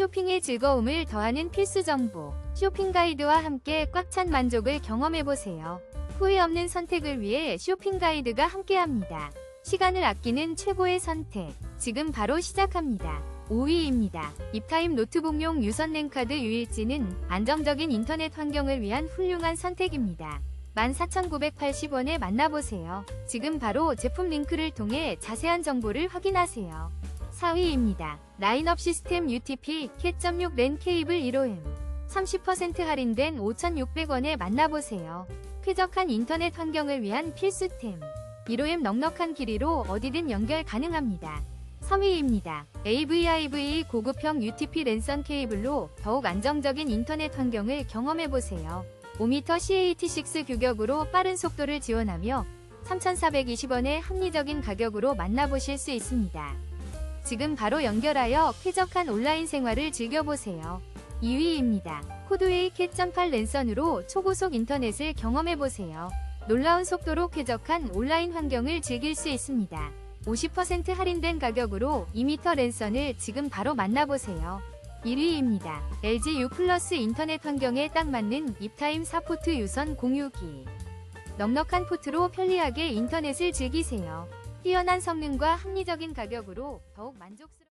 쇼핑의 즐거움을 더하는 필수 정보. 쇼핑 가이드와 함께 꽉 찬 만족을 경험해보세요. 후회 없는 선택을 위해 쇼핑 가이드가 함께합니다. 시간을 아끼는 최고의 선택. 지금 바로 시작합니다. 5위입니다. 입타임 노트북용 유선 랜카드 유일지는 안정적인 인터넷 환경을 위한 훌륭한 선택입니다. 14,980원에 만나보세요. 지금 바로 제품 링크를 통해 자세한 정보를 확인하세요. 4위입니다. 라인업 시스템 UTP 캣.6 랜 케이블 1호M 30% 할인된 5,600원에 만나보세요. 쾌적한 인터넷 환경을 위한 필수템 1호M 넉넉한 길이로 어디든 연결 가능합니다. 3위입니다. AVIV 고급형 UTP 랜선 케이블로 더욱 안정적인 인터넷 환경을 경험해보세요. 5m CAT6 규격으로 빠른 속도를 지원하며 3,420원의 합리적인 가격으로 만나보실 수 있습니다. 지금 바로 연결하여 쾌적한 온라인 생활을 즐겨보세요. 2위입니다. 코드웨이 캣.8 랜선으로 초고속 인터넷을 경험해보세요. 놀라운 속도로 쾌적한 온라인 환경을 즐길 수 있습니다. 50% 할인된 가격으로 2m 랜선을 지금 바로 만나보세요. 1위입니다. LG U 플러스 인터넷 환경에 딱 맞는 입타임 4포트 유선 공유기. 넉넉한 포트로 편리하게 인터넷을 즐기세요. 뛰어난 성능과 합리적인 가격으로 더욱 만족스러운